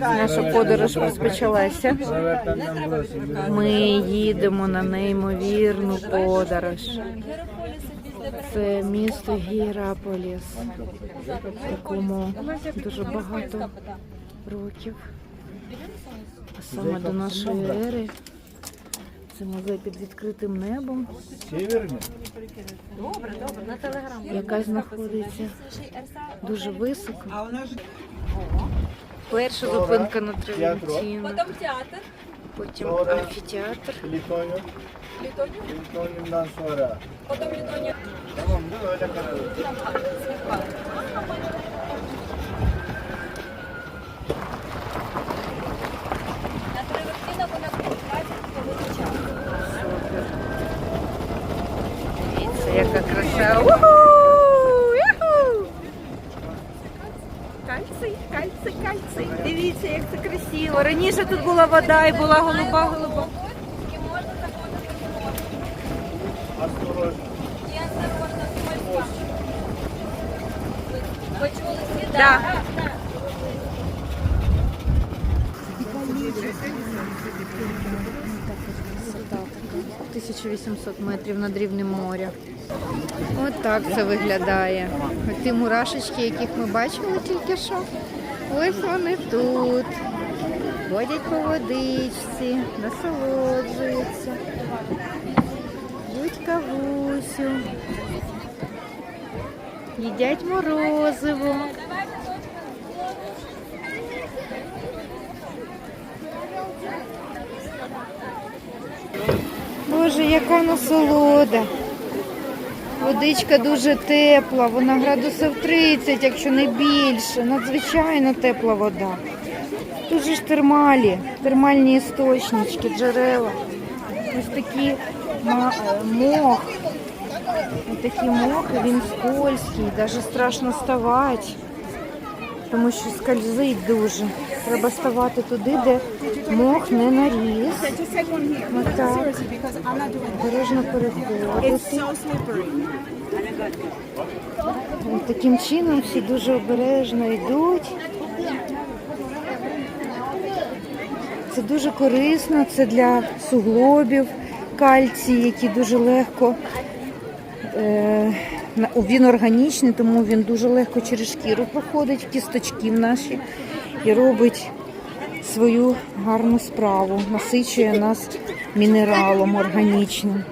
Наша подорож розпочалася. Ми їдемо на неймовірну подорож. Це місто Гіраполіс, якому дуже багато років. Саме до нашої ери. Це музей під відкритим небом, Çevir mi? яка знаходиться дуже високо. Перша зупинка на Тривентіно, Потім театр. потім амфітеатр. Plütonyum. Літонів. Plütonyumdan sonra. Потім mi? Öyle яка краса. Кальций, кальций, кальций. Дивіться, як це красиво. Раніше тут була вода і була голуба, голуба. І можна заходити осторожно, скользко. Ви? Да. Так, так. Висота така. 1800 метрів над рівнем моря. От так це виглядає. Ті мурашечки, яких ми бачили тільки що. Ось вони тут. Ходять по водичці, насолоджуються. П'ють кавусю. Їдять морозиво. Боже, яка насолода. Водичка дуже тепла, вона градусів 30, якщо не більше. Надзвичайно тепла вода. Тут же ж термалі, термальні істочнички, джерела. Ось такі е, мох. Ось такий мох, він скользький, навіть страшно ставати, тому що скользить дуже. Треба ставати туди, де мох не наріс. Отак. Обережно переходити. Таким чином всі дуже обережно йдуть. Це дуже корисно, це для суглобів, кальцій, які дуже легко. Е, він органічний, тому він дуже легко через шкіру проходить кісточки в наші і робить свою гарну справу, насичує нас мінералом органічним.